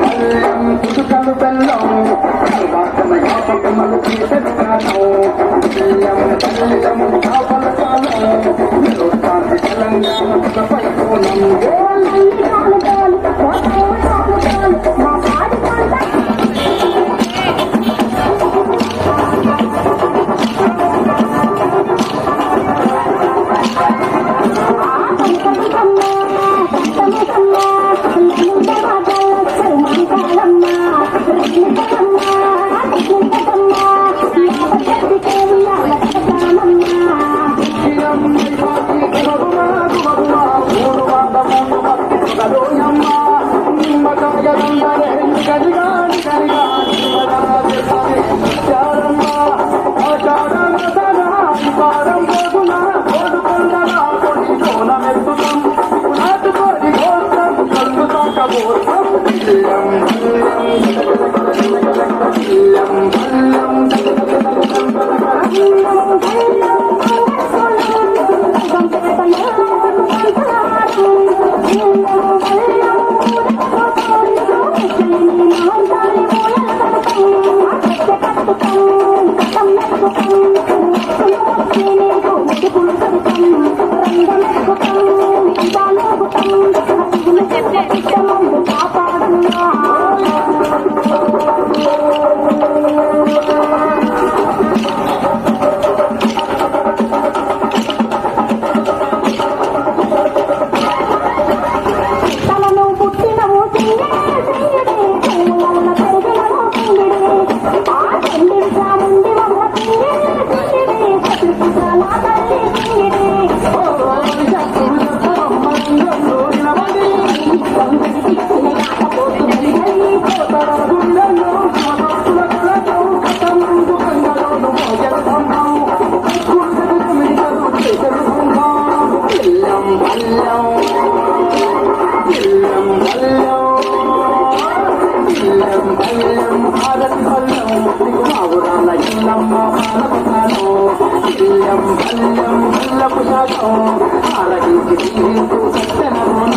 బల్లం ఇసుకలు బెల్లం కలవాసన Telangana Thank you. ఆలకించి సత్యనరుణం